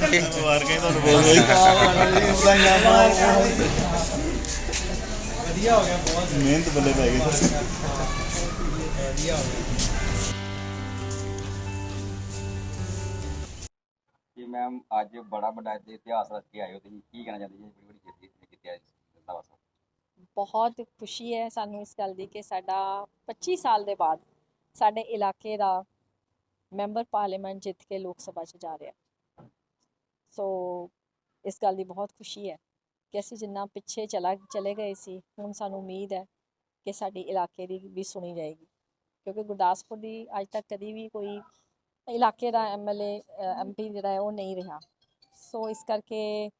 ਮੁਬਾਰਕਾਂ ਹੀ ਤੁਹਾਨੂੰ ਬਹੁਤ ਵਧੀਆ ਹੋ ਗਿਆ ਬਹੁਤ ਮਿਹਨਤ ਬੱਲੇ ਪੈ ਗਈ ਵਧੀਆ ਹੋ ਗਿਆ ਮੈਮ ਅੱਜ ਬੜਾ ਵੱਡਾ ਇਤਿਹਾਸ ਰਚ ਕੇ ਆਏ ਹੋ ਤੁਸੀਂ। ਕੀ ਕਹਿਣਾ ਚਾਹੁੰਦੇ ਜੀ? ਬੜੀ ਬੜੀ ਜਿੱਤ ਜਿੱਤ ਕੀਤੀ ਜਿੰਦਾਬਾਦ ਬਹੁਤ ਖੁਸ਼ੀ ਹੈ ਸਾਨੂੰ ਇਸ ਗੱਲ ਦੀ ਕਿ ਸਾਡਾ 25 ਸਾਲ ਦੇ ਬਾਅਦ ਸਾਡੇ ਇਲਾਕੇ ਦਾ ਮੈਂਬਰ ਪਾਰਲੀਮੈਂਟ ਜਿੱਤ ਕੇ ਲੋਕ ਸਭਾ 'ਚ ਜਾ ਰਿਹਾ। ਸੋ ਇਸ ਗੱਲ ਦੀ ਬਹੁਤ ਖੁਸ਼ੀ ਹੈ ਕਿ ਅਸੀਂ ਜਿੰਨਾ ਪਿੱਛੇ ਚਲਾ, ਚਲੇ ਗਏ ਸੀ, ਹੁਣ ਸਾਨੂੰ ਉਮੀਦ ਹੈ ਕਿ ਸਾਡੀ ਇਲਾਕੇ ਦੀ ਵੀ ਸੁਣੀ ਜਾਏਗੀ। ਕਿਉਂਕਿ ਗੁਰਦਾਸਪੁਰ ਦੀ ਅੱਜ ਤੱਕ ਕਦੀ ਵੀ ਕੋਈ ਇਲਾਕੇ ਦਾ ਐਮਐਲਏ ਐਮਪੀ ਜਿਹੜਾ ਹੈ ਉਹ ਨਹੀਂ ਰਿਹਾ। ਸੋ ਇਸ ਕਰਕੇ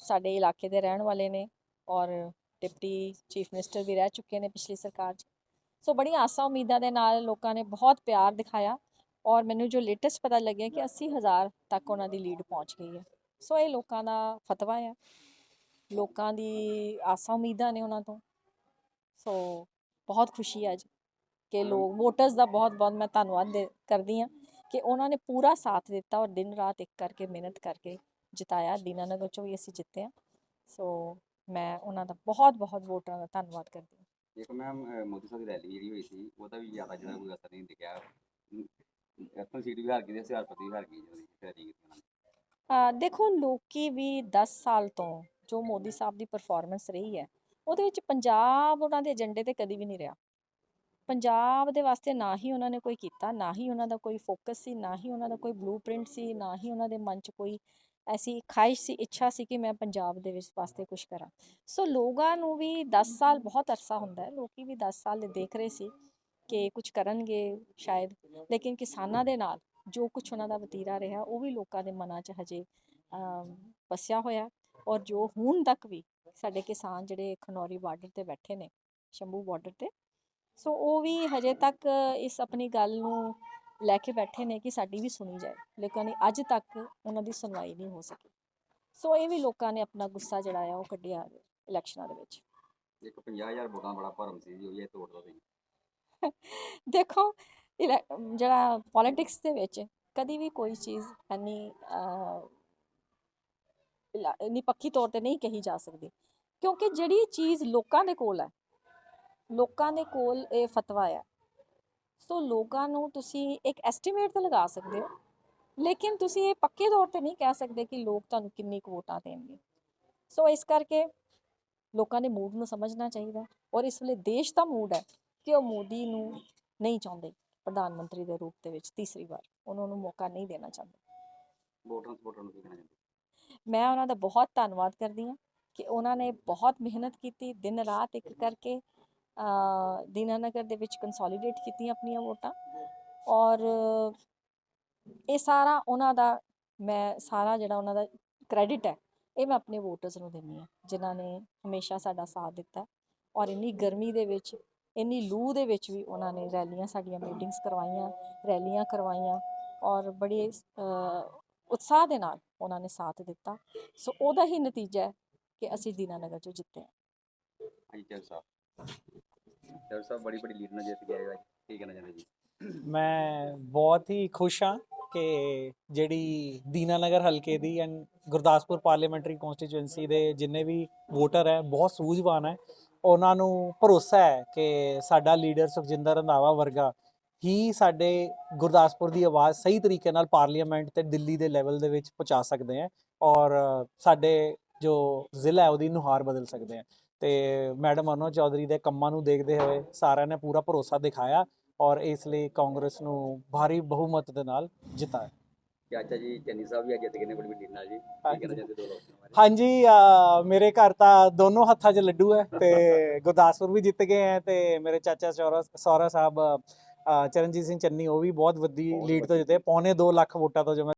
ਸਾਡੇ ਇਲਾਕੇ ਦੇ ਰਹਿਣ ਵਾਲੇ ਨੇ ਔਰ ਡਿਪਟੀ ਚੀਫ ਮਿਨਿਸਟਰ ਵੀ ਰਹਿ ਚੁੱਕੇ ਨੇ ਪਿਛਲੀ ਸਰਕਾਰ 'ਚ। ਸੋ ਬੜੀਆਂ ਆਸਾਂ ਉਮੀਦਾਂ ਦੇ ਨਾਲ ਲੋਕਾਂ ਨੇ ਬਹੁਤ ਪਿਆਰ ਦਿਖਾਇਆ। ਔਰ ਮੈਨੂੰ ਜੋ ਲੇਟੈਸਟ ਪਤਾ ਲੱਗਿਆ ਕਿ 80000 ਤੱਕ ਉਹਨਾਂ ਦੀ ਲੀਡ ਪਹੁੰਚ ਗਈ ਹੈ। ਸੋ ਇਹ ਲੋਕਾਂ ਦਾ ਫਤਵਾ ਹੈ ਲੋਕਾਂ ਦੀ ਆਸਾਂ ਉਮੀਦਾਂ ਨੇ ਉਹਨਾਂ ਤੋਂ। ਸੋ ਬਹੁਤ ਖੁਸ਼ੀ ਹੈ ਅੱਜ ਕਿ ਲੋਕ ਵੋਟਰਸ ਦਾ ਬਹੁਤ ਬਹੁਤ ਮੈਂ ਧੰਨਵਾਦ ਕਰਦੀ ਹਾਂ ਕਿ ਉਹਨਾਂ ਨੇ ਪੂਰਾ ਸਾਥ ਦਿੱਤਾ ਔਰ ਦਿਨ ਰਾਤ ਇੱਕ ਕਰਕੇ ਮਿਹਨਤ ਕਰਕੇ ਜਿਤਾਇਆ। ਦੀਨਾਨਗਰ ਚੋਂ ਵੀ ਅਸੀਂ ਜਿੱਤੇ ਹਾਂ। ਸੋ ਮੈਂ ਉਹਨਾਂ ਦਾ ਬਹੁਤ ਬਹੁਤ ਵੋਟਰਾਂ ਦਾ ਧੰਨਵਾਦ ਕਰਦੀ ਹਾਂ। ਇੱਕ ਮੈਮ ਮੋਦੀ ਸਾਹਿਬ ਦੀ ਰੈਲੀ ਜਿਹੜੀ ਹੋਈ ਸੀ ਉਹਦਾ ਵੀ ਜ਼ਿਆਦਾ ਜਿਹੜਾ ਕੋਈ ਅਸਰ ਨਹੀਂ ਦਿਖਿਆ। ਐਪਲ ਸੀਟ ਵੀ ਹਾਰ ਗਈ ਤੇ ਸਿਆਰਪਤੀ ਵੀ ਹਾਰ ਗਈ ਜਿਹੜੀ ਰੈਲੀ ਕੀਤੀ ਉਹਨਾਂ ਨੇ। ਅਹ ਦੇਖੋ ਲੋਕੀ ਵੀ 10 ਸਾਲ ਤੋਂ ਜੋ ਮੋਦੀ ਸਾਹਿਬ ਦੀ ਪਰਫਾਰਮੈਂਸ ਰਹੀ ਹੈ, ਉਹਦੇ ਵਿੱਚ ਪੰਜਾਬ ਉਹਨਾਂ ਦੇ ਏਜੰਡੇ ਤੇ ਕਦੀ ਵੀ ਨਹੀਂ ਰਿਹਾ। ਪੰਜਾਬ ਦੇ ਵਾਸਤੇ ਨਾ ਹੀ ਉਹਨਾਂ ਨੇ ਕੋਈ ਕੀਤਾ, ਨਾ ਹੀ ਉਹਨਾਂ ਦਾ ਕੋਈ ਫੋਕਸ ਸੀ, ਨਾ ਹੀ ਉਹਨਾਂ ਦਾ ਕੋਈ ਬਲੂਪ੍ਰਿੰਟ ਸੀ, ਨਾ ਹੀ ਉਹਨਾਂ ਦੇ ਮਨ 'ਚ ਕੋਈ ਐਸੀ ਖਾਹਿਸ਼ ਸੀ, ਇੱਛਾ ਸੀ ਕਿ ਮੈਂ ਪੰਜਾਬ ਦੇ ਵਿੱਚ ਵਾਸਤੇ ਕੁਝ ਕਰਾਂ। ਸੋ ਲੋਕਾਂ ਨੂੰ ਵੀ 10 ਸਾਲ ਬਹੁਤ ਅਰਸਾ ਹੁੰਦਾ ਹੈ, ਲੋਕੀ ਵੀ 10 ਸਾਲ ਦੇਖ ਰਹੇ ਸੀ। ਕਿ ਕੁਝ ਕਰਨਗੇ ਸ਼ਾਇਦ। ਲੇਕਿਨ ਕਿਸਾਨਾਂ ਦੇ ਨਾਲ ਜੋ ਕੁਝ ਉਹਨਾਂ ਦਾ ਵਤੀਰਾ ਰਿਹਾ ਉਹ ਵੀ ਲੋਕਾਂ ਦੇ ਮਨਾਂ 'ਚ ਹਜੇ ਅਮ, ਵਸਿਆ ਹੋਇਆ। ਔਰ ਜੋ ਹੁਣ ਤੱਕ ਵੀ ਸਾਡੇ ਕਿਸਾਨ ਜਿਹੜੇ ਖਨੌਰੀ ਬਾਰਡਰ ਤੇ ਬੈਠੇ ਨੇ ਸ਼ੰਭੂ ਬਾਰਡਰ ਤੇ ਸੋ ਉਹ ਵੀ ਹਜੇ ਤੱਕ ਇਸ ਆਪਣੀ ਗੱਲ ਨੂੰ ਲੈ ਕੇ ਬੈਠੇ ਨੇ ਕਿ ਸਾਡੀ ਵੀ ਸੁਣੀ ਜਾਏ। ਲੇਕਿਨ ਅੱਜ ਤੱਕ ਉਹਨਾਂ ਦੀ ਸੁਣਵਾਈ ਨਹੀਂ ਹੋ ਸਕੀ। ਸੋ ਇਹ ਵੀ ਲੋਕਾਂ ਨੇ ਆਪਣਾ ਗੁੱਸਾ ਜਿਹੜਾ ਆ ਉਹ ਕੱਢਿਆ ਇਲੈਕਸ਼ਨਾਂ ਦੇ ਵਿੱਚ। ਇੱਕ 50000 ਵੋਟਾਂ ਬੜਾ ਭਰਮ ਸੀ ਜੀ ਉਹ ਇਹ ਤੋੜ ਦੋ ਤੁਸੀਂ ਦੇਖੋ ਇਲੈ- ਜਿਹੜਾ ਪੋਲਿਟਿਕਸ ਦੇ ਵਿੱਚ ਕਦੀ ਵੀ ਕੋਈ ਚੀਜ਼ ਐਨੀ ਅਹ, ਪੱਕੀ ਤੌਰ ਤੇ ਨਹੀਂ ਕਹੀ ਜਾ ਸਕਦੀ। ਕਿਉਂਕਿ ਜਿਹੜੀ ਚੀਜ਼ ਲੋਕਾਂ ਦੇ ਕੋਲ ਹੈ ਲੋਕਾਂ ਦੇ ਕੋਲ ਇਹ ਫਤਵਾ ਹੈ ਸੋ ਲੋਕਾਂ ਨੂੰ ਤੁਸੀਂ ਇੱਕ ਐਸਟੀਮੇਟ ਤਾਂ ਲਗਾ ਸਕਦੇ ਹੋ ਲੇਕਿਨ ਤੁਸੀਂ ਇਹ ਪੱਕੇ ਤੌਰ ਤੇ ਨਹੀਂ ਕਹਿ ਸਕਦੇ ਕਿ ਲੋਕ ਤੁਹਾਨੂੰ ਕਿੰਨੀ ਕੁ ਵੋਟਾਂ ਦੇਣਗੇ। ਸੋ ਇਸ ਕਰਕੇ ਲੋਕਾਂ ਦੇ ਮੂਡ ਨੂੰ ਸਮਝਣਾ ਚਾਹੀਦਾ ਔਰ ਇਸ ਵੇਲੇ ਦੇਸ਼ ਦਾ ਮੂਡ ਹੈ। ਕਿ ਉਹ ਮੋਦੀ ਨੂੰ ਨਹੀਂ ਚਾਹੁੰਦੇ ਪ੍ਰਧਾਨ ਮੰਤਰੀ ਦੇ ਰੂਪ ਦੇ ਵਿੱਚ ਤੀਸਰੀ ਵਾਰ ਉਹਨਾਂ ਨੂੰ ਮੌਕਾ ਨਹੀਂ ਦੇਣਾ ਚਾਹੁੰਦੇ। ਵੋਟਰਾਂ ਸਪੋਰਟਰਾਂ ਨੂੰ ਕੀ ਕਹਿਣਾ ਚਾਹੁੰਦੇ? ਮੈਂ ਉਹਨਾਂ ਦਾ ਬਹੁਤ ਧੰਨਵਾਦ ਕਰਦੀ ਹਾਂ ਕਿ ਉਹਨਾਂ ਨੇ ਬਹੁਤ ਮਿਹਨਤ ਕੀਤੀ ਦਿਨ ਰਾਤ ਇੱਕ ਕਰਕੇ ਅ, ਦੀਨਾਨਗਰ ਦੇ ਵਿੱਚ ਕੰਸੋਲੀਡੇਟ ਕੀਤੀਆਂ ਆਪਣੀਆਂ ਵੋਟਾਂ। ਔਰ ਇਹ ਸਾਰਾ ਉਹਨਾਂ ਦਾ ਮੈਂ ਸਾਰਾ ਜਿਹੜਾ ਉਹਨਾਂ ਦਾ ਕ੍ਰੈਡਿਟ ਹੈ ਇਹ ਮੈਂ ਆਪਣੇ ਵੋਟਰਸ ਨੂੰ ਦਿੰਦੀ ਹਾਂ ਜਿਨ੍ਹਾਂ ਨੇ ਹਮੇਸ਼ਾ ਸਾਡਾ ਸਾਥ ਦਿੱਤਾ। ਔਰ ਇੰਨੀ ਗਰਮੀ ਦੇ ਵਿੱਚ ਇੰਨੀ ਲੂ ਦੇ ਵਿੱਚ ਵੀ ਉਹਨਾਂ ਨੇ ਰੈਲੀਆਂ ਸਾਡੀਆਂ ਮੀਟਿੰਗਸ ਕਰਵਾਈਆਂ ਰੈਲੀਆਂ ਕਰਵਾਈਆਂ ਔਰ ਬੜੇ ਉਤਸ਼ਾਹ ਦੇ ਨਾਲ ਉਹਨਾਂ ਨੇ ਸਾਥ ਦਿੱਤਾ। ਸੋ ਉਹਦਾ ਹੀ ਨਤੀਜਾ ਹੈ ਕਿ ਅਸੀਂ ਦੀਨਾਨਗਰ ਚੋਂ ਜਿੱਤੇ ਹਾਂ। ਹਾਂਜੀ ਚਲ ਸਾਹਿਬ। ਚਲ ਸਾਹਿਬ ਬੜੀ ਬੜੀ ਲੀਡ ਨਾਲ ਜਿੱਤ ਗਏ ਹੋ। ਅੱਜ। ਕੀ ਕਹਿਣਾ ਚਾਹੁੰਦੇ ਜੀ? ਮੈਂ ਬਹੁਤ ਹੀ ਖੁਸ਼ ਹਾਂ ਕਿ ਜਿਹੜੀ ਦੀਨਾਨਗਰ ਹਲਕੇ ਦੀ ਐਂਡ ਗੁਰਦਾਸਪੁਰ ਪਾਰਲੀਮੈਂਟਰੀ ਕਨਸਟੀਚੁਐਂਸੀ ਦੇ ਜਿੰਨੇ ਵੀ ਵੋਟਰ ਹੈ ਬਹੁਤ ਸੂਝਵਾਨ ਹੈ। ਉਹਨਾਂ ਨੂੰ ਭਰੋਸਾ ਹੈ ਕਿ ਸਾਡਾ ਲੀਡਰ ਸੁਖਜਿੰਦਰ ਰੰਧਾਵਾ ਵਰਗਾ ਹੀ ਸਾਡੇ ਗੁਰਦਾਸਪੁਰ ਦੀ ਆਵਾਜ਼ ਸਹੀ ਤਰੀਕੇ ਨਾਲ ਪਾਰਲੀਮੈਂਟ ਤੇ ਦਿੱਲੀ ਦੇ ਲੈਵਲ ਦੇ ਵਿੱਚ ਪਹੁੰਚਾ ਸਕਦੇ ਹੈ ਔਰ ਸਾਡੇ ਜੋ ਜ਼ਿਲ੍ਹਾ ਹੈ ਉਹਦੀ ਨੁਹਾਰ ਬਦਲ ਸਕਦੇ ਹੈ। ਤੇ ਮੈਡਮ ਅਨੋ ਚੌਧਰੀ ਦੇ ਕੰਮਾਂ ਨੂੰ ਦੇਖਦੇ ਹੋਏ ਸਾਰਿਆਂ ਨੇ ਪੂਰਾ ਭਰੋਸਾ ਦਿਖਾਇਆ ਔਰ ਇਸ ਲਈ ਕਾਂਗਰਸ ਨੂੰ ਭਾਰੀ ਬਹੁਮਤ ਦੇ ਨਾਲ ਜਿਤਾਇਆ। ਚਾਚਾ ਜੀ ਚੰਨੀ ਸਾਹਿਬ ਵੀ ਅੱਜ ਜਿੱਤ ਗਏ ਨੇ ਬੜੀ ਨਾਲ ਜੀ। ਕੀ ਹਾਂਜੀ। ਕਹਿਣਾ ਚਾਹੁੰਦੇ ਦੋ ਲੋਕਾਂ ਬਾਰੇ? ਹਾਂਜੀ ਅਹ ਮੇਰੇ ਘਰ ਤਾਂ ਦੋਨੋਂ ਹੱਥਾਂ 'ਚ ਲੱਡੂ ਹੈ ਤੇ ਗੁਰਦਾਸਪੁਰ ਵੀ ਜਿੱਤ ਗਏ ਹੈ ਤੇ ਮੇਰੇ ਚਾਚਾ ਸੌਰਾ ਸੌਰਾ ਸਾਹਿਬ ਚਰਨਜੀਤ ਸਿੰਘ ਚੰਨੀ ਉਹ ਵੀ ਬਹੁਤ ਵੱਡੀ ਲੀਡ ਤੋਂ ਜਿੱਤੇ। ਪੌਣੇ 2 ਲੱਖ ਵੋਟਾਂ ਤੋਂ ਜਿਵੇਂ